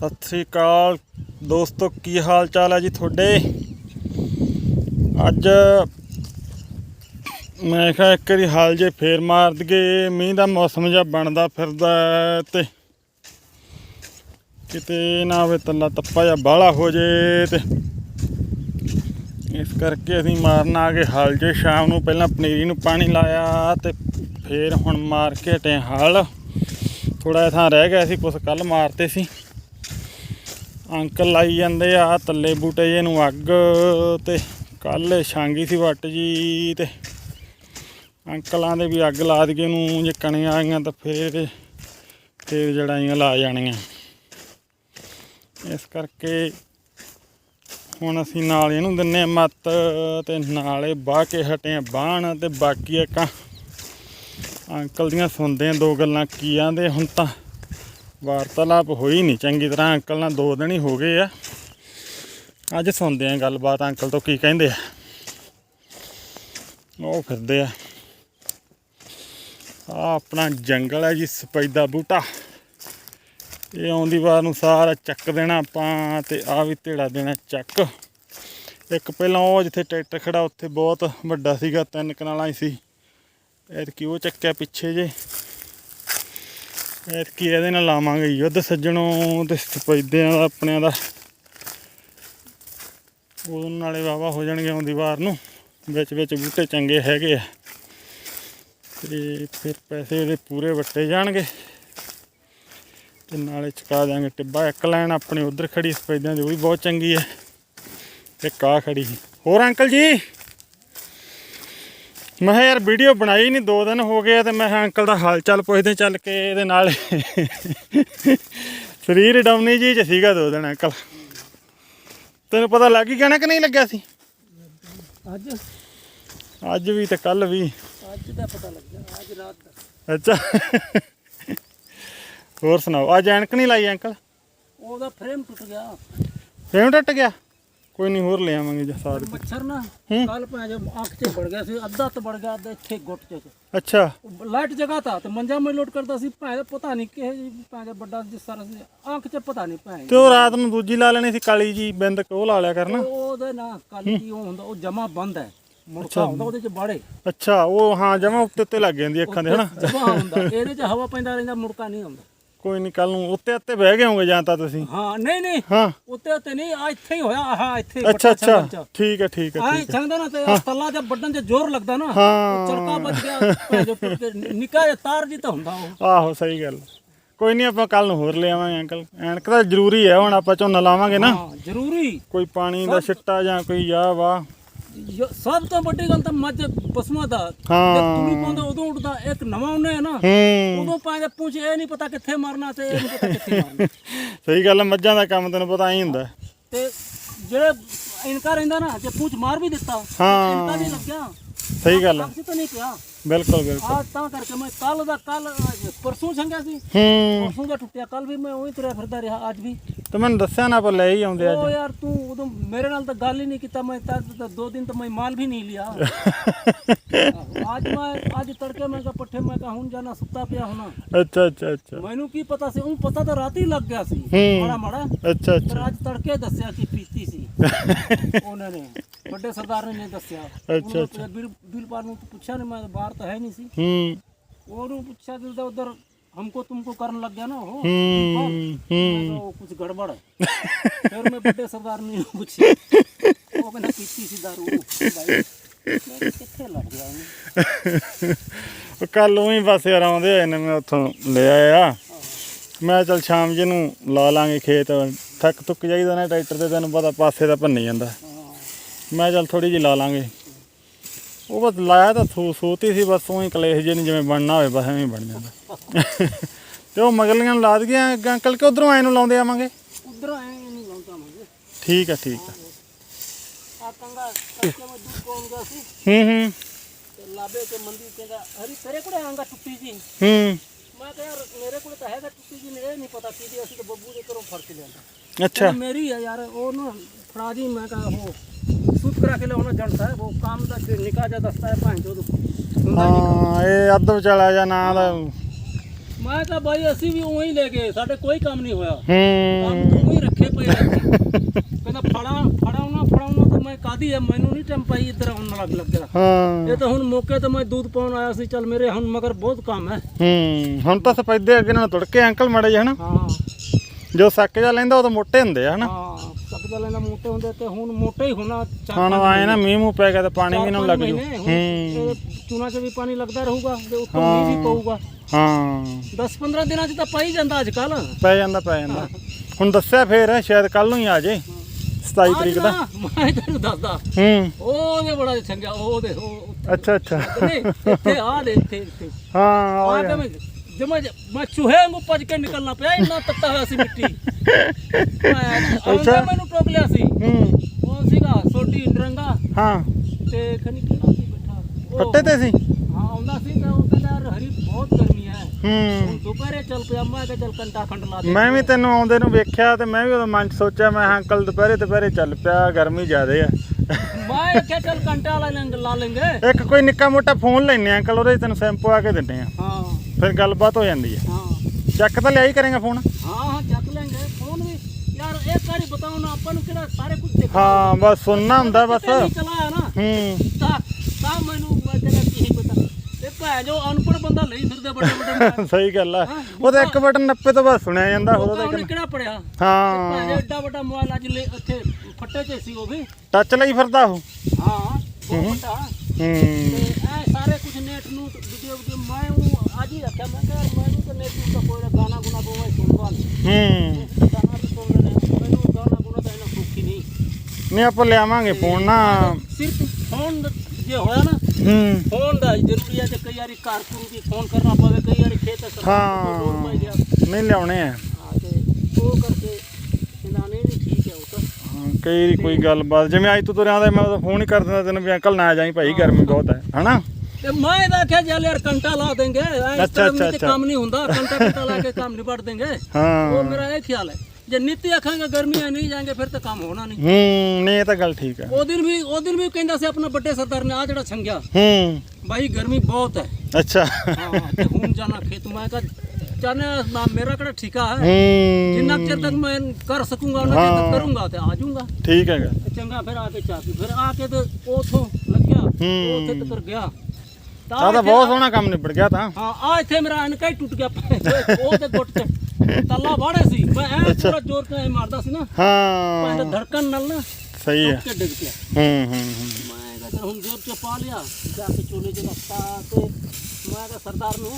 ਸਤਿ ਸ੍ਰੀ ਅਕਾਲ। ਦੋਸਤੋ, ਕੀ ਹਾਲ ਚਾਲ ਹੈ ਜੀ ਤੁਹਾਡੇ? ਅੱਜ ਮੈਂ ਕਿਹਾ ਇੱਕ ਵਾਰੀ ਹਾਲ ਜੇ ਫੇਰ ਮਾਰ ਦਈਏ। ਮੀਂਹ ਦਾ ਮੌਸਮ ਜਿਹਾ ਬਣਦਾ ਫਿਰਦਾ ਹੈ ਤੇ ਕਿਤੇ ਨਾ ਹੋਵੇ ਤੱਲਾ ਤੱਪਾ ਜਿਹਾ ਬਾਹਲਾ ਹੋ ਜੇ ਤੇ ਇਸ ਕਰਕੇ ਅਸੀਂ ਮਾਰਨ ਆ ਗਏ ਹਾਲ ਜੇ। ਸ਼ਾਮ ਨੂੰ ਪਹਿਲਾਂ ਪਨੀਰੀ ਨੂੰ ਪਾਣੀ ਲਾਇਆ ਤੇ ਫੇਰ ਹੁਣ ਮਾਰ ਕੇ ਹਟੇ ਹਲ ਥੋੜਾ ਜਿਹਾ ਥਾਂ ਰਹਿ ਗਿਆ ਸੀ, ਕੁਛ ਕੱਲ ਮਾਰਤੇ ਸੀ। ਅੰਕਲ ਲਾਈ ਜਾਂਦੇ ਆ ਤੱਲੇ ਬੂਟੇ ਜੇ ਨੂੰ ਅੱਗ ਤੇ ਕੱਲ ਛਾਂਗੀ ਸੀ ਵੱਟ ਜੀ ਤੇ ਅੰਕਲਾਂ ਦੇ ਵੀ ਅੱਗ ਲਾ ਦਈਏ ਨੂੰ ਜੇ ਕਣੀਆਂ ਆਈਆਂ ਤਾਂ ਫੇਰ ਫੇਰ ਜੜਾਈਆਂ ਲਾ ਜਾਣੀਆਂ। ਇਸ ਕਰਕੇ ਹੁਣ ਅਸੀਂ ਨਾਲ ਇਹਨੂੰ ਦਿੰਨੇ ਆ ਮੱਤ ਤੇ ਨਾਲੇ ਬਾਹ ਕੇ ਹਟੇ ਆ ਬਾਣ ਤੇ ਬਾਕੀ ਇੱਕ ਅੰਕਲ ਦੀਆਂ ਸੁਣਦੇ ਆ ਦੋ ਗੱਲਾਂ ਕੀ ਆਂਦੇ ਹੁਣ ਤਾਂ। ਵਾਰਤਾਲਾਪ ਹੋਈ ਨਹੀਂ, ਚੰਗੀ ਤਰ੍ਹਾਂ ਅੰਕਲ ਨਾਲ ਦੋ ਦਿਨ ਹੀ ਹੋ ਗਏ ਆ। ਅੱਜ ਸੁਣਦੇ ਆ ਗੱਲਬਾਤ, ਅੰਕਲ ਤੋਂ ਕੀ ਕਹਿੰਦੇ ਆ। ਉਹ ਫਿਰਦੇ ਆ। ਆ ਆਪਣਾ ਜੰਗਲ ਹੈ ਜੀ, ਸਪੈਦਾ ਬੂਟਾ। ਇਹ ਆਉਂਦੀ ਵਾਰ ਨੂੰ ਸਾਰਾ ਚੱਕ ਦੇਣਾ ਆਪਾਂ ਤੇ ਆ ਵੀ ਢੇੜਾ ਦੇਣਾ ਚੱਕ। ਇੱਕ ਪਹਿਲਾਂ ਉਹ ਜਿੱਥੇ ਟਰੈਕਟਰ ਖੜਾ, ਉੱਥੇ ਬਹੁਤ ਵੱਡਾ ਸੀਗਾ, ਤਿੰਨ ਕਨਾਲਾਂ ਹੀ ਸੀ। ਐਤਕੀ ਉਹ ਚੱਕਿਆ ਪਿੱਛੇ ਜੇ। ਐਤਕੀ ਇਹਦੇ ਨਾਲ ਲਾਵਾਂਗੇ ਯੁੱਧ ਸੱਜਣੋਂ ਤੇ ਸਪੈਦਿਆਂ ਦਾ, ਆਪਣਿਆਂ ਦਾ। ਉਹ ਨਾਲੇ ਵਾਵਾ ਹੋ ਜਾਣਗੇ ਆਉਂਦੀ ਵਾਰ ਨੂੰ। ਵਿੱਚ ਵਿੱਚ ਬੂਟੇ ਚੰਗੇ ਹੈਗੇ ਆ। ਤੇ ਫਿਰ ਪੈਸੇ ਇਹਦੇ ਪੂਰੇ ਵੱਟੇ ਜਾਣਗੇ। ਤੇ ਨਾਲੇ ਚੁਕਾ ਦਿਆਂਗੇ ਟਿੱਬਾ। ਇੱਕ ਲੈਣ ਆਪਣੀ ਉਧਰ ਖੜੀ, ਸਪੈਦਿਆਂ ਦੀ, ਉਹ ਵੀ ਬਹੁਤ ਚੰਗੀ ਹੈ। ਤੇ ਕਾ ਖੜੀ। ਸੀ। ਹੋਰ ਅੰਕਲ ਜੀ? ਮੈਂ ਕਿਹਾ ਯਾਰ ਵੀਡੀਓ ਬਣਾਈ ਨਹੀਂ ਦੋ ਦਿਨ ਹੋ ਗਏ ਆ ਤੇ ਮੈਂ ਕਿਹਾ ਅੰਕਲ ਦਾ ਹਾਲ ਚਾਲ ਪੁੱਛਦੇ ਚੱਲ ਕੇ ਇਹਦੇ ਨਾਲ ਸਰੀਰ ਡਾਉਣੀ ਜੀ ਚ ਸੀਗਾ ਦੋ ਦਿਨ ਅੰਕਲ। ਤੈਨੂੰ ਪਤਾ ਲੱਗ ਹੀ ਗਿਆ ਕਿ ਨਹੀਂ ਲੱਗਿਆ ਸੀ? ਅੱਜ। ਅੱਜ ਵੀ ਤੇ ਕੱਲ ਵੀ। ਅੱਜ ਦਾ ਪਤਾ ਲੱਗਿਆ ਅੱਜ ਰਾਤ ਦਾ। ਅੱਛਾ। ਹੋਰ ਸੁਣਾਓ ਅੱਜ ਐਨਕ ਨਹੀਂ ਲਾਈ ਅੰਕਲ? ਉਹਦਾ ਫਰੇਮ ਟੁੱਟ ਗਿਆ। ਫੇਮ ਟੁੱਟ ਗਿਆ? ਕੋਈ ਨਹੀਂ ਹੋਰ ਲੈ ਆਵਾਂਗੇ ਜੀ ਸਾਰ ਮੱਛਰ ਨਾ ਹੂੰ। ਕੱਲ ਪਾ ਜਬ ਅੱਖ ਤੇ ਵੜ ਗਿਆ ਸੀ ਅੱਧਾ ਤੇ ਵੜ ਗਿਆ ਅੱਧਾ ਇੱਥੇ ਗੁੱਟ ਚ। ਅੱਛਾ। ਲਾਈਟ ਜਗਾ ਤਾ ਤੇ ਮੰਜਾ ਮੈਂ ਲੋਡ ਕਰਦਾ ਸੀ ਭਾਵੇਂ ਪਤਾ ਨਹੀਂ ਕਿਹ ਜੀ ਭਾਵੇਂ ਵੱਡਾ ਜਿਸ ਤਰ੍ਹਾਂ ਸੀ ਅੱਖ ਚ ਪਤਾ ਨਹੀਂ ਭਾਵੇਂ। ਤੇ ਉਹ ਰਾਤ ਨੂੰ ਦੂਜੀ ਲਾ ਲੈਣੀ ਸੀ ਕਾਲੀ ਜੀ ਬਿੰਦ ਉਹ ਲਾ ਲਿਆ ਕਰਨਾ ਉਹਦੇ ਨਾ ਕੱਲ ਕੀ ਉਹ ਹੁੰਦਾ ਉਹ ਜਮਾ ਬੰਦ ਹੈ। ਮੁੜਕਾ ਹੁੰਦਾ ਉਹਦੇ ਚ ਬਾੜੇ। ਅੱਛਾ ਉਹ ਹਾਂ ਜਮਾ ਉੱਤੇ ਉੱਤੇ ਲੱਗ ਜਾਂਦੀ ਅੱਖਾਂ ਦੇ ਹਨਾ? ਜਮਾ ਹੁੰਦਾ ਇਹਦੇ ਚ ਹਵਾ ਪੈਂਦਾ ਰਹਿੰਦਾ ਮੁੜਕਾ ਨਹੀਂ ਹੁੰਦਾ ਕੋਈ ਨਹੀਂ ਕੱਲ ਨੂੰ ਉੱਤੇ ਉੱਤੇ ਬਹਿ ਗਏ ਹੋਗੇ ਜਾਂ ਤਾਂ ਤੁਸੀਂ? ਹਾਂ ਨਹੀਂ ਨਹੀਂ। ਹਾਂ। ਉੱਤੇ ਉੱਤੇ ਨਹੀਂ ਆ ਇੱਥੇ ਹੀ ਹੋਇਆ ਆਹ ਇੱਥੇ ਅੱਛਾ ਅੱਛਾ। ਠੀਕ ਹੈ ਠੀਕ ਹੈ ਆਏ ਠੀਕ ਹੈ। ਛੰਗਦਾ ਨਾ ਤੇ ਤੱਲਾ ਜਦ ਵੱਡਣ ਤੇ ਜ਼ੋਰ ਲੱਗਦਾ ਨਾ। ਹਾਂ। ਚਰਕਾ ਵੱਜ ਗਿਆ ਕੇ ਨਿੱਕਾ ਤਾਰ ਜੀ ਤਾਂ ਹੁੰਦਾ ਉਹ। ਆਹੋ ਸਹੀ ਗੱਲ। ਕੋਈ ਨਹੀਂ ਆਪਾਂ ਕੱਲ ਨੂੰ ਹੋਰ ਲੈ ਆਵਾਂਗੇ ਅੰਕਲ। ਐਨਕ ਤਾਂ ਜ਼ਰੂਰੀ ਹੈ ਹੁਣ ਆਪਾਂ ਝੋਨਾ ਲਾਵਾਂਗੇ ਨਾ। ਹਾਂ ਜ਼ਰੂਰੀ। ਕੋਈ ਪਾਣੀ ਦਾ ਛਿੱਟਾ ਜਾਂ ਕੋਈ ਆ ਵਾ ਯ- ਸਭ ਤੋਂ ਵੱਡੀ ਗੱਲ ਤਾਂ ਮੱਝ ਪਸ਼ੂਆਂ ਦਾ। ਹਾਂ। ਜਦ ਪਾਉਂਦੇ ਉਦੋਂ ਉੱਡਦਾ ਇੱਕ ਨਵਾਂ ਉਹਨੇ ਹੈ ਨਾ ਹੂੰ। ਉਦੋਂ ਪਾਉਂਦੇ ਪੁੱਛ ਇਹ ਨਹੀਂ ਪਤਾ ਕਿੱਥੇ ਮਾਰਨਾ ਤੇ ਇਹ ਨਹੀਂ ਪਤਾ ਕਿੱਥੇ ਮਾਰਨਾ। ਸਹੀ ਗੱਲ ਹੈ ਮੱਝਾਂ ਦਾ ਕੰਮ ਤੈਨੂੰ ਪਤਾ ਹੀ ਹੁੰਦਾ। ਤੇ ਜਿਹੜੇ ਇਨਕਾ ਰਹਿੰਦਾ ਨਾ ਜੇ ਪੁੱਛ ਮਾਰ ਵੀ ਦਿੱਤਾ ਹਾਂ। ਇਨਕਾ ਨਹੀਂ ਲੱਗਿਆ। ਸਹੀ ਗੱਲ ਹੈ ਅੱਖ 'ਚ ਤਾਂ ਨਹੀਂ ਪਿਆ। ਬਿਲਕੁਲ ਬਿਲਕੁਲ। ਆ ਤਾਂ ਕਰਕੇ ਮੈਂ ਕੱਲ ਦਾ ਕੱਲ ਪਰਸੋਂ ਸੰਗਿਆ ਸੀ। ਹੂੰ। ਪਰਸੋਂ ਦਾ ਟੁੱਟਿਆ ਕੱਲ ਵੀ ਮੈਂ ਉਹੀ ਤੁਰਿਆ ਫਿਰਦਾ ਰਿਹਾ ਅੱਜ ਵੀ। ਤੇ ਮੈਨੂੰ ਦੱਸਿਆ ਨਾ ਆਪਾਂ ਲੈ ਹੀ ਆਉਂਦੇ ਅੱਜ। ਉਹ ਯਾਰ ਤੂੰ ਉਦੋਂ ਮੇਰੇ ਨਾਲ ਤਾਂ ਗੱਲ ਹੀ ਨਹੀਂ ਕੀਤਾ ਮੈਂ ਤਾਂ ਤਾਂ ਦੋ ਦਿਨ ਤਾਂ ਮੈਂ ਮਾਲ ਵੀ ਨਹੀਂ ਲਿਆ। ਅੱਜ ਮੈਂ ਅੱਜ ਤੜਕੇ ਮੈਂ ਕਿਹਾ ਪੱਠੇ ਮੈਂ ਕਿਹਾ ਹੁਣ ਜਾਣਾ ਸੁੱਤਾ ਪਿਆ ਹੋਣਾ। ਅੱਛਾ ਅੱਛਾ ਅੱਛਾ। ਮੈਨੂੰ ਕੀ ਪਤਾ ਸੀ ਉਹ ਪਤਾ ਤਾਂ ਰਾਤੀ ਲੱਗ ਗਿਆ ਸੀ। ਹੂੰ। ਮਾੜਾ ਮਾੜਾ। ਅੱਛਾ ਪਰ ਅੱਛਾ ਅੱਜ ਤੜਕੇ ਦੱਸਿਆ ਕਿ ਪੀਤੀ ਸੀ। ਉਹਨਾਂ ਨੇ ਵੱਡੇ ਸਰਦਾਰ ਨੇ ਨਹੀਂ ਦੱਸਿਆ। ਅੱਛਾ, ਪਾਰ ਨੂੰ ਤਾਂ ਪੁੱਛਿਆ ਨਹੀਂ ਮੈਂ ਬਾਹਰ ਤਾਂ ਹੈ ਨਹੀਂ ਸੀ ਹੂੰ ਉਹਨੂੰ ਪੁੱਛਿਆ ਦਿਲ ਤਾਂ ਉਧਰ हमको तुमको करने लग गया ना वो हम्म, मैं हम्म। कहा, वो कुछ गड़बड़ है फिर मैं बड़े सरदार ने पूछी वो कहना पीती सी दारू भाई मैं किथे लग गया हूँ ਉਹ ਕੱਲ ਉਹੀ ਬਸ ਯਾਰ ਆਉਂਦੇ ਹੋਏ ਨੇ ਮੈਂ ਉੱਥੋਂ ਲੈ ਆਇਆ ਮੈਂ ਚੱਲ ਸ਼ਾਮ ਜੇ ਨੂੰ ਲਾ ਲਾਂਗੇ ਖੇਤ ਥੱਕ ਤੁੱਕ ਜਾਈਦਾ ਨਾ ਟਰੈਕਟਰ ਤੇ ਤੈਨੂੰ ਪਤਾ ਪਾਸੇ ਦਾ ਭੰਨੀ ਜਾਂਦਾ ਮੈਂ ਚੱਲ ਥੋੜੀ ਜਿਹੀ ਲਾ ਲਾਂਗੇ ਉਹ ਬਸ ਲਾਇਆ ਤਾਂ ਸੋ ਸੋਤੀ ਸੀ ਬਸ ਉਹੀ ਕਲੇਸ਼ ਜੇ ਨਹੀਂ ਜਿਵੇਂ ਬਣਨਾ ਹੋਵੇ ਬਸ ਐਵੇਂ ਬਣ ਜਾਂਦਾ। ਤੇ ਉਹ ਮਗਲੀਆਂ ਨੂੰ ਲਾ ਦਈਆਂ ਅੰਕਲ ਕਿ ਉਧਰੋਂ ਐ ਨੂੰ ਲਾਉਂਦੇ ਆਵਾਂਗੇ? ਉਧਰੋਂ ਐ ਨੂੰ ਲਾਉਂਦਾ ਆਵਾਂਗੇ। ਠੀਕ ਆ ਠੀਕ ਆ। ਆ ਕੰਗਾ ਕੱਚੇ ਮਜ਼ਦੂਰ ਕੋਮ ਦਾ ਸੀ। ਹੂੰ ਹੂੰ। ਲਾਬੇ ਕੇ ਮੰਦੀ ਕਹਿੰਦਾ ਹਰੀ ਤੇਰੇ ਕੋਲ ਆਂਗਾ ਟੁੱਟੀ ਜੀ। ਹੂੰ। ਮੈਂ ਕਿਹਾ ਮੇਰੇ ਕੋਲ ਤਾਂ ਹੈਗਾ ਟੁੱਟੀ ਜੀ ਨੇ ਨਹੀਂ ਪਤਾ ਕੀ ਦੀ ਅਸੀਂ ਤਾਂ ਬੱਬੂ ਦੇ ਘਰੋਂ ਫੜ ਕੇ ਲਿਆਂਦਾ। ਅੱਛਾ। ਮੇਰੀ ਆ ਯਾਰ ਉਹ ਨਾ ਫੜਾ ਦੀ ਮੈਂ ਕਿਹਾ ਉਹ सूट करा के लाना जानता है वो काम का निकाह जा दस्ता है भाई जो ਹਾਂ ਇਹ ਅੱਧ ਵਿਚਾਲਾ ਜਾਂ ਨਾਂ ਦਾ ਮੈਂ ਕਿਹਾ ਬਾਈ ਅਸੀਂ ਵੀ ਉਵੇਂ ਹੀ ਲੈ ਗਏ ਸਾਡੇ ਕੋਈ ਕੰਮ ਨਹੀਂ ਹੋਇਆ ਕੰਮ ਹੂੰ ਤੂੰ ਹੀ ਰੱਖੇ ਪਏ ਆ ਕਹਿੰਦਾ ਫੜਾ ਫੜਾਉਣਾ ਫੜਾਉਣਾ ਤਾਂ ਮੈਂ ਕਾਦੀ ਹੈ ਮੈਨੂੰ ਨਹੀਂ ਟਾਈਮ ਪਾਈ ਇੱਧਰ ਆਉਣ ਲੱਗ ਲੱਗਿਆ ਹਾਂ ਇਹ ਤਾਂ ਹੁਣ ਮੌਕੇ ਤੇ ਮੈਂ ਦੁੱਧ ਪਾਉਣ ਆਇਆ ਸੀ ਚੱਲ ਮੇਰੇ ਹੁਣ ਮਗਰ ਬਹੁਤ ਕੰਮ ਹੈ ਹੂੰ ਹੁਣ ਤਾਂ ਸਪੈਦੇ ਅੱਗੇ ਨਾਲ ਤੁੜ ਕੇ ਅੰਕਲ ਮੜੇ ਹਨਾ ਹਾਂ ਜੋ ਸੱਕ ਜਾ ਲੈਂਦਾ ਉਹ ਤਾਂ ਮੋਟੇ ਹੁੰਦੇ ਆ ਹਨਾ ਹਾਂ ਸਕਦਾ ਲੈਣਾ ਮੋਟੇ ਹੁੰਦੇ ਤੇ ਹੁਣ ਮੋਟੇ ਹੀ ਹੋਣਾ ਹੁਣ ਆਏ ਨਾ ਮੀਂਹ ਮੂੰਹ ਪੈ ਗਿਆ ਤਾਂ ਪਾਣੀ ਵੀ ਨਾ ਪੰਜ ਲੱਗ ਜੂ। ਹੂੰ। ਇਹ ਚੂਨਾ 'ਚ ਵੀ ਪਾਣੀ ਲੱਗਦਾ ਰਹੂਗਾ ਤੇ ਉੱਤੋਂ ਮੀਂਹ ਵੀ ਪਊਗਾ। ਹਾਂ। 10-15 ਦਿਨਾਂ 'ਚ ਤਾਂ ਪਾ ਹੀ ਜਾਂਦਾ ਅੱਜ ਕੱਲ ਪੈ ਜਾਂਦਾ ਪੈ ਜਾਂਦਾ। ਹੁਣ ਦੱਸਿਆ ਫੇਰ ਸ਼ਾਇਦ ਕੱਲ ਨੂੰ ਹੀ ਆ ਜੇ 27 ਤਰੀਕ ਦਾ। ਮੈਂ ਤੈਨੂੰ ਦੱਸਦਾ। ਹੂੰ। ਉਹਦੇ ਬੜਾ ਚੰਗਾ ਉਹਦੇ ਉਹ ਅੱਛਾ ਅੱਛਾ। ਨਹੀਂ ਇੱਥੇ ਆ ਦੇ ਇੱਥੇ ਇੱਥੇ। ਹਾਂ ਆ ਗਿਆ। ਮੈਂ ਜਮਾ ਮੈਂ ਚੂਹੇ ਭੱਜ ਕੇ ਨਿਕਲਣਾ ਪਿਆ ਇੰਨਾ ਤੱਤਾ ਹੋਇਆ ਸੀ ਮਿੱਟੀ। ਮੈਂ ਆਉਂਦਾ ਮੈਨੂੰ ਟੋਕ ਲਿਆ ਸੀ। ਹੂੰ। ਉਹ ਸੀਗਾ ਛੋਟੀ ਨਰੰਗਾ ਹਾਂ। ਤੇ ਖਨੀ ਕਿਹੜਾ ਸੀ ਬੈਠਾ? ਉਹ- ਫੱਟੇ ਤੇ ਸੀ? ਹਾਂ ਆਉਂਦਾ ਸੀ ਤਾਂ ਉਹ ਕਹਿੰਦਾ ਯਾਰ ਹਰੀ ਬਹੁਤ ਗਰਮੀ ਹੈ। ਹੂੰ। ਹੁਣ ਦੁਪਹਿਰੇ ਚੱਲ ਪਿਆ ਮੈਂ ਕਿਹਾ ਚੱਲ ਕੰਟਾ ਖੰਡ ਲਾ ਦੇ। ਮੈਂ ਵੀ ਤੈਨੂੰ ਆਉਂਦੇ ਨੂੰ ਵੇਖਿਆ ਤੇ ਮੈਂ ਵੀ ਉਦੋਂ ਮਨ ਚ ਸੋਚਿਆ ਮੈਂ ਕਿਹਾ ਅੰਕਲ ਦੁਪਹਿਰੇ ਦੁਪਹਿਰੇ ਚੱਲ ਪਿਆ ਗਰਮੀ ਜ਼ਿਆਦੇ ਆ। ਮੈਂ ਕਿਹਾ ਚੱਲ ਕੰਟਾ ਲਾ ਲੈਂਗੇ ਲਾ ਲੈਂਗੇ ਇੱਕ ਕੋਈ ਨਿੱਕਾ ਮੋਟਾ ਫੋਨ ਲੈਨੇ ਆ ਅੰਕਲ ਉਹਦੇ 'ਚ ਤੈਨੂੰ ਸੈਂਪੂ ਆ ਕੇ ਦਿੰਦੇ ਆ। ਹਾਂ। ਫਿਰ ਗੱਲਬਾਤ ਹੋ ਜਾਂਦੀ ਹੈ ਹਾਂ। ਚੱਕ ਤਾਂ ਲਿਆ ਹੀ ਕਰੇਗਾ ਫੋਨ ਹਾਂ ਹਾਂ ਚੱਕ ਲੈਂਗੇ ਫੋਨ ਵੀ ਵਾਰੀ ਬਤਾਓ ਨਾ ਆਪਾਂ ਨੂੰ ਕਿਹੜਾ ਸਾਰੇ ਕੁਝ ਦੇਖ ਹਾਂ ਬਸ ਸੁਣਨਾ ਹੁੰਦਾ ਬਸ। ਚਲਾਇਆ ਨਾ ਹੂੰ। ਤਾਂ ਤਾਂ ਮੈਨੂੰ ਮੈਂ ਤੇਰਾ ਕੀ ਪਤਾ। ਇਹ ਭੈ ਜੋ ਅਨਪੜ ਬੰਦਾ ਲਈ ਫਿਰਦੇ ਵੱਡੇ ਵੱਡੇ ਸਹੀ ਗੱਲ ਆ। ਉਹਦਾ ਇੱਕ ਬਟਨ ਨੱਪੇ ਤੋਂ ਬਾਅਦ ਸੁਣਿਆ ਜਾਂਦਾ ਹੋਰ ਉਹਦਾ ਕਿਹੜਾ ਪੜਿਆ ਭੈ ਹਾਂ ਜੋ ਏਡਾ ਵੱਡਾ ਮੋਬਾਈਲ ਅੱਜ ਲੈ ਇੱਥੇ ਫੱਟੇ ਤੇ ਸੀ ਉਹ ਵੀ। ਟੱਚ ਲਈ ਫਿਰਦਾ ਉਹ। ਹਾਂ ਬਹੁਤ ਵੱਡਾ। ਹੂੰ। ਤੇ ਇਹ ਸਾਰੇ ਕੁਝ ਨੈਟ ਨੂੰ ਵੀਡੀਓ ਵੀਡੀਓ ਮੈਂ ਉਹ ਅੱਜ ਹੀ ਰੱਖਿਆ ਮੈਂ ਕਿਹਾ ਮੈਨੂੰ ਤਾਂ ਨੈਟ ਨੂੰ ਤਾਂ ਕੋਈ ਗਾਣਾ ਗੁਣਾ ਕੋਈ ਸੁਣਵਾ ਹੂੰ ਗਾਣਾ ਵੀ ਸੁਣ ਲੈਣਾ ਮੈਨੂੰ ਗਾਣਾ ਗੁਣਾ ਤਾਂ ਇਹਨਾਂ ਸੁੱਖੀ ਨਹੀਂ ਨਹੀਂ ਆਪਾਂ ਲਿਆਵਾਂਗੇ ਫੋਨ ਨਾ। ਸਿਰਫ ਫੋਨ ਜੇ ਹੋਇਆ ਨਾ ਹੂੰ। ਫੋਨ ਦਾ ਜ਼ਰੂਰੀ ਹੈ ਤੇ ਕਈ ਵਾਰੀ ਕਾਰਕੁਨ ਦੀ ਫੋਨ ਕਰਨਾ ਪਵੇ ਕਈ ਵਾਰੀ ਖੇਤ ਸਰਕਾਰ ਹਾਂ। ਨਹੀਂ ਲਿਆਉਣੇ ਆ। ਤੇ ਉਹ ਕਰਕੇ ਨੇ ਵੀ ਠੀਕ ਹੈ ਉਹ ਤਾਂ। ਕਈ ਵਾਰੀ ਕੋਈ ਗੱਲਬਾਤ ਜਿਵੇਂ ਅੱਜ ਤੂੰ ਤੁਰਿਆ ਆਉਂਦਾ ਮੈਂ ਉਦੋਂ ਫੋਨ ਹੀ ਕਰ ਦਿੰਦਾ ਤੈਨੂੰ ਵੀ ਅੰਕਲ ਨਾ ਜਾਈ ਭਾਈ ਗਰਮੀ ਬਹੁਤ ਹੈ ਹਨਾ? ਤੇ ਮੈਂ ਇਹਦਾ ਕਿਹਾ ਚੱਲ ਯਾਰ ਘੰਟਾ ਲਾ ਦੇਂਗੇ ਇਸ ਤਰ੍ਹਾਂ ਤੇ। ਕੰਮ ਨਹੀਂ ਹੁੰਦਾ ਘੰਟਾ ਘੰਟਾ ਲਾ ਕੇ ਕੰਮ ਨਿਬੜ ਦੇਂਗੇ। ਉਹ ਹਾਂ ਮੇਰਾ ਇਹ ਖਿਆਲ ਹੈ। ਜੇ ਨਿੱਤੀ ਆਖਾਂਗੇ ਗਰਮੀਆਂ ਨਹੀਂ ਜਾਏंगे ਫਿਰ ਤਾਂ ਕੰਮ ਹੋਣਾ ਨਹੀਂ। ਹੂੰ ਨਹੀਂ ਇਹ ਤਾਂ ਗੱਲ ਠੀਕ ਹੈ। ਉਹ ਦਿਨ ਵੀ ਉਹ ਦਿਨ ਵੀ ਕਹਿੰਦਾ ਸੀ ਆਪਣਾ ਵੱਡੇ ਸਰਦਾਰ ਨੇ ਆ ਜਿਹੜਾ ਛੰਗਿਆ ਹੂੰ। ਭਾਈ ਗਰਮੀ ਬਹੁਤ ਹੈ। ਅੱਛਾ। ਹਾਂ ਤੇ ਹੁਣ ਜਾਣਾ ਖੇਤ ਮੈਂ ਕਹਾ ਚਾਹਨੇ ਮੇਰਾ ਕਿਹੜਾ ਠਿਕਾ ਹੈ। ਹੂੰ। ਜਿੰਨਾ ਕੁ ਚਿਰ ਤੱਕ ਮੈਂ ਕਰ ਸਕੂੰਗਾ ਉਹਨਾਂ ਚਿਰ ਤੱਕ ਕਰੂੰਗਾ ਤੇ ਆ ਜਾਊਂਗਾ। ਠੀਕ ਹੈਗਾ। ਤੇ ਚੰਗਾ ਫਿਰ ਆ ਕੇ ਚਾਹ ਪੀ ਫਿਰ ਆ ਕੇ ਤੇ ਉਥੋਂ ਲੱਗਿਆ। ਹੂੰ। ਉੱਥੇ ਤੱਕ ਗਿਆ। ਤਾਂ ਆ ਤਾਂ ਇੱਥੇ- ਬਹੁਤ ਸੋਹਣਾ ਕੰਮ ਨਿਬੜ ਗਿਆ ਤਾਂ। ਹਾਂ ਆ ਇੱਥੇ ਮੇਰਾ ਅਨਕਾ ਹੀ ਟੁੱਟ ਗਿਆ। ਉਹ ਤੇ ਗੁੱਟ ਤੇ ਤੱਲਾ ਵਾੜੇ ਸੀ। ਮੈਂ ਐ ਪੂਰਾ ਜ਼ੋਰ ਕੇ ਮਾਰਦਾ ਸੀ ਨਾ। ਮੈਂ ਤਾਂ ਹਾਂ ਧੜਕਨ ਨਾਲ ਨਾ ਸਹੀ ਹੈ। ਟੁੱਟ ਕੇ ਡਿੱਗ ਪਿਆ। ਹੂੰ ਹੂੰ ਹੂੰ। ਮੈਂ ਕਿਹਾ ਚੱਲ ਹੁਣ ਜ਼ੋਰ ਚ ਪਾ ਲਿਆ ਜਾ ਕੇ ਚੋਲੇ ਚ ਰੱਖਤਾ ਤੇ ਮੈਂ ਕਿਹਾ ਸਰਦਾਰ ਨੂੰ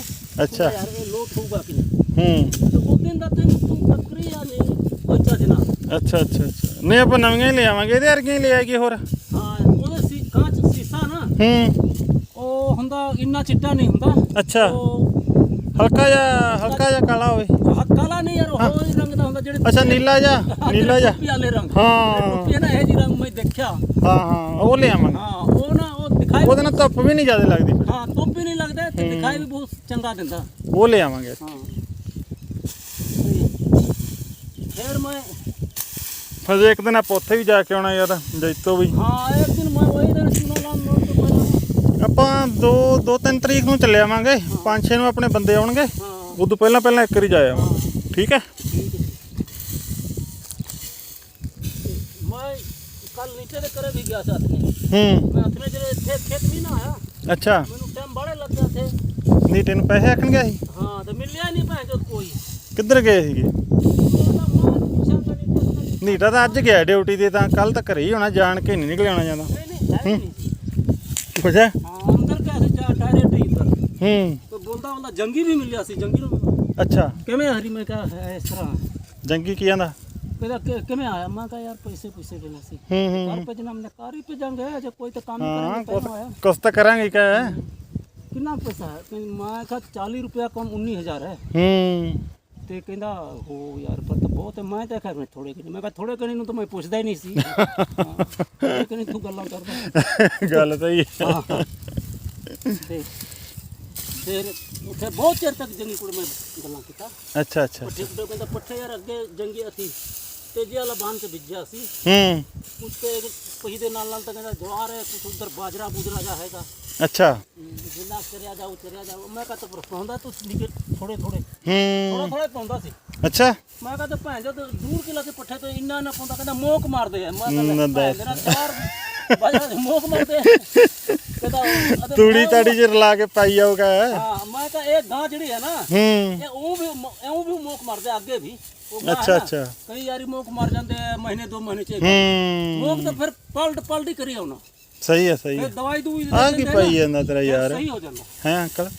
ਅੱਛਾ। ਯਾਰ ਇਹ ਲੋਟ ਹੋਊਗਾ ਕਿ ਨਹੀਂ ਹੂੰ। ਤੇ ਉਹ ਦਿਨ ਦਾ ਤੈਨੂੰ ਤੂੰ ਬੱਕਰੀ ਆ ਨਹੀਂ ਉਹ ਚੱਜ ਨਾਲ ਅੱਛਾ ਅੱਛਾ ਅੱਛਾ। ਨਹੀਂ ਆਪਾਂ ਨਵੀਆਂ ਹੀ ਲਿਆਵਾਂਗੇ ਇਹਦੇ ਵਰਗੀਆਂ ਹੀ ਲੈ ਆਈਏ ਹੋਰ। ਹਾਂ ਉਹਦੇ ਸੀ ਕਾਂਚ ਸੀਸਾ ਨਾ ਹੂੰ। ਉਹ ਹੁੰਦਾ ਇੰਨਾ ਚਿੱਟਾ ਨਹੀਂ ਹੁੰਦਾ। ਅੱਛਾ। ਉਹ ਹਲਕਾ ਜਿਹਾ ਹਲਕਾ ਜਿਹਾ ਕਾਲਾ ਹੋਵੇ। ਆਹ ਕਾਲਾ ਨਹੀਂ ਯਾਰ ਉਹ ਹੀ। ਰੰਗ ਦਾ ਹੁੰਦਾ ਜਿਹੜੇ ਅੱਛਾ ਨੀਲਾ ਜਿਹਾ ਨੀਲਾ ਜਿਹਾ। ਟੋਪੀ ਵਾਲੇ ਰੰਗ। ਹਾਂ। ਟੋਪੀ ਨਾ ਇਹ ਜੀ ਰੰਗ ਮੈਂ ਦੇਖਿਆ। ਹਾਂ ਹਾਂ ਉਹ ਲਿਆਵਾਂਗੇ ਹਾਂ ਉਹ ਨਾ ਉਹ ਦਿਖਾਈ ਉਹਦੇ ਨਾਲ ਧੁੱਪ ਵੀ ਨਹੀਂ ਜ਼ਿਆਦਾ ਲੱਗਦੀ ਫਿਰ। ਹਾਂ ਟੋਪੀ ਨਹੀਂ ਲੱਗਦਾ ਤੇ ਦਿਖਾਈ ਵੀ ਬਹੁਤ ਚੰਗਾ ਦਿੰਦਾ। ਉਹ ਲਿਆਵਾਂਗੇ ਹਾਂ। ਫਿਰ ਮੈਂ ਹਜੇ ਇੱਕ ਦਿਨ ਆਪਾਂ ਉੱਥੇ ਵੀ ਜਾ ਕੇ ਆਉਣਾ ਯਾਰ ਜੈਤੋ ਵੀ। ਹਾਂ ਇੱਕ ਦਿਨ ਮੈਂ ਵਹੀ ਦਿਨ ਚੁਣਾ ਲਾਂ ਨੋਟ ਤੋਂ ਪਹਿਲਾਂ। ਆਪਾਂ 2 2 3 ਤਰੀਕ ਨੂੰ ਚੱਲੇ ਆਵਾਂਗੇ। 5 6 ਨੂੰ ਆਪਣੇ ਬੰਦੇ ਆਉਣਗੇ। ਹਾਂ। ਉਦੋਂ ਪਹਿਲਾਂ ਪਹਿਲਾਂ ਇੱਕ ਵਾਰੀ ਜਾ ਆਵਾਂਗੇ ਠੀਕ ਹੈ? ਮੈਂ ਕੱਲ ਨੀਚੇ ਦੇ ਕਰੇ ਵੀ ਗਿਆ ਸਾਥ ਨੇ ਹੂੰ। ਮੈਂ ਆਪਣੇ ਜਿਹੜੇ ਇੱਥੇ ਖੇਤ ਵੀ ਨਾ ਆਇਆ ਅੱਛਾ। ਮੈਨੂੰ ਟਾਈਮ ਬੜੇ ਲੱਗ ਗਿਆ ਥੇ ਨਹੀਂ ਤੈਨੂੰ ਪੈਸੇ ਆਖਣ ਗਿਆ ਸੀ? ਹਾਂ ਤੇ ਮਿਲਿਆ ਨਹੀਂ ਭੈਣ ਚੋਦ ਕੋਈ। ਕਿੱਧਰ ਗਏ ਸੀਗੇ? ਉਹਦਾ ਮਾਂ ਨੂੰ ਪੁੱਛਿਆ ਤਾਂ ਨਹੀਂ ਤੇ ਉਹਨੇ- ਨੀਟਾ ਤਾਂ ਅੱਜ ਗਿਆ ਡਿਊਟੀ ਤੇ ਤਾਂ ਕੱਲ ਤਾਂ ਘਰੇ ਹੀ ਹੋਣਾ ਜਾਣ ਕੇ ਨਹੀਂ ਨਿਕਲ ਆਉਣਾ ਜਾਂਦਾ। ਨਹੀਂ ਨਹੀਂ ਹੈ ਹੀ। ਨਹੀਂ ਪੁੱਛਿਆ ਹਾਂ ਅੰਦਰ ਕਿਆ ਸੀ ਜਾ ਡਾਇਰੈਕਟ ਹੀ ਅੰਦਰ ਹੂੰ। ਉਹਦਾ ਉਹਦਾ ਜੰਗੀ ਵੀ ਮਿਲਿਆ ਸੀ ਜੰਗੀ ਨੂੰ ਅੱਛਾ। ਕਿਵੇਂ ਹਰੀ? ਮੈਂ ਕਿਹਾ ਇਸ ਤਰ੍ਹਾਂ। ਜੰਗੀ ਕੀ ਆਂਦਾ ਕਹਿੰਦਾ ਕਿਵੇਂ ਆਇਆ? ਮੈਂ ਕਿਹਾ ਯਾਰ ਪੈਸੇ ਪੈਸੇ ਦੇਣਾ ਸੀ। ਹੂੰ ਹੂੰ ਘਰ ਪੇ ਜਨਾਬ ਨੇ ਕਾਰ ਹੀ ਪੇ ਜਾਂਗੇ ਜੇ ਕੋਈ ਤਾਂ ਕੰਮ ਹਾਂ ਪੈਸਾ ਆਇਆ। ਕੁਛ ਤਾਂ ਕਰਾਂਗੇ ਕਾ ਕਿੰਨਾ ਪੈਸਾ ਹੈ? ਮੈਂ ਕਿਹਾ 40 ਰੁਪਿਆ ਕਮ 19000 ਹੈ। ਹੂੰ। ਤੇ ਕਹਿੰਦਾ ਹੋ ਯਾਰ ਪਰ ਬਹੁਤ ਹੈ। ਮੈਂ ਤਾਂ ਖੈਰ ਮੈਂ ਥੋੜੇ ਕਿਨੇ ਮੈਂ ਕਿਹਾ ਥੋੜੇ ਕਿਨੇ ਨੂੰ ਤਾਂ ਮੈਂ ਪੁੱਛਦਾ ਹੀ ਨਹੀਂ ਸੀ। ਕਿਨੇ ਤੂੰ ਗੱਲਾਂ ਕਰਦਾ। ਗੱਲ ਸਹੀ ਹੈ। ਹਾਂ। ਤੇ ਫਿਰ ਉੱਥੇ ਬਹੁਤ ਚਿਰ ਤੱਕ ਜੰਗੀ ਕੁੜ ਮੈਂ ਗੱਲਾਂ ਕੀਤਾ। ਅੱਛਾ ਅੱਛਾ ਪੱਠੇ ਕੁੜੇ ਕਹਿੰਦਾ ਪੱਠੇ ਯਾਰ ਅੱਗੇ ਜੰਗੀ ਅਥੀ ਤੇਜੀ ਵਾਲਾ ਬਾਂਧ ਤੇ ਵਿੱਜਿਆ ਸੀ ਹੂੰ। ਉੱਤੇ ਪਹੀ ਦੇ ਨਾਲ ਨਾਲ ਤਾਂ ਕਹਿੰਦਾ ਜਵਾਰ ਹੈ ਕੁਛ ਉਧਰ ਬਾਜਰਾ ਬੂਜਰਾ ਜਾ ਹੈਗਾ। ਅੱਛਾ। ਜਿੰਨਾ ਕਰਿਆ ਜਾਊ ਕਰਿਆ ਜਾਊ। ਮੈਂ ਕਹਾਂ ਤਾਂ ਪਰ ਹੁੰਦਾ ਤੂੰ ਥੋੜੇ ਥੋੜੇ ਥੋੜਾ ਹੂੰ। ਥੋੜਾ ਪਾਉਂਦਾ ਸੀ। ਅੱਛਾ। ਮੈਂ ਕਹਿੰਦਾ ਭੈਣ ਜਦ ਦੂਰ ਕਿਲਾ ਕੇ ਪੱਠੇ ਤੇ ਇੰਨਾ ਨਾ ਪਾਉਂਦਾ ਕਹਿੰਦਾ ਮੋਕ ਮਾਰਦੇ ਆ। ਮੈਂ ਚਾਰ ਬਾਜਾ ਮੋਕ ਮਾਰਦੇ ਤੂੜੀ ਤਾੜੀ ਚ ਰਲਾ ਕੇ ਪਾਈ ਜਾਊਗਾ ਹਾਂ ਮੈਂ ਤਾਂ ਇਹ ਗਾਂ ਜਿਹੜੀ ਹੈ ਨਾ ਹੂੰ। ਇਹ ਉਹ ਵੀ ਉਹ ਵੀ ਮੋਕ ਮਾਰਦੇ ਅੱਗੇ ਵੀ। ਅੱਛਾ, ਅੱਛਾ। ਕਈ ਵਾਰੀ ਮੋਕ ਮਾਰ ਜਾਂਦੇ ਮਹੀਨੇ ਦੋ ਮਹੀਨੇ ਚ ਮੋਕ ਤਾਂ ਫਿਰ ਪਲਟ ਪਲਟ ਹੀ ਕਰੀ ਆਉਣਾ। ਸਹੀ ਹੈ ਸਹੀ ਹੈ। ਦਵਾਈ ਦੂਈ ਆ ਕੀ ਪਾਈ ਜਾਂਦਾ ਤੇਰਾ ਯਾਰ। ਸਹੀ ਹੋ ਜਾਂਦਾ। ਹੈ ਅੰਕਲ?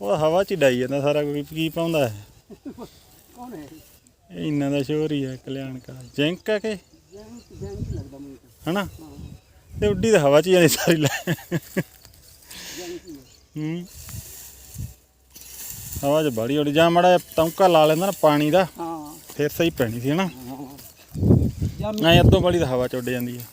ਉਹ ਹਵਾ ਚ ਡਾਈ ਜਾਂਦਾ ਸਾਰਾ ਕੁਝ ਕੀ ਪਾਉਂਦਾ ਹੈ ਕੌਣ ਹੈ ਇਹ? ਇਹਨਾਂ ਦਾ ਸ਼ੋਰ ਹੀ ਹੈ ਕਲਿਆਣ ਕਾ। ਜਿੰਕ ਆ ਕੇ? ਜੈਨ ਜੈਨ ਕੀ ਲੱਗਦਾ ਮੈਨੂੰ। ਹਨਾ? ਤੇ ਉੱਡੀ ਤਾਂ ਹਵਾ ਚ ਜਾਂਦੀ ਸਾਰੀ ਲੈ। ਜੈਨ ਕੀ ਹੈ। ਹੂੰ ਹਵਾ ਚ ਬੜੀ ਉੜੀ ਜਾਂ ਮੜਾ ਤੌਂਕਾ ਲਾ ਲੈਂਦਾ ਨਾ ਪਾਣੀ ਦਾ ਹਾਂ। ਫਿਰ ਸਹੀ ਪੈਣੀ ਸੀ ਹਨਾ। ਹਾਂ। ਜਾਂ ਐ ਅੱਧੋ ਬੜੀ ਤਾਂ ਹਵਾ ਚ ਉੱਡ ਜਾਂਦੀ ਹੈ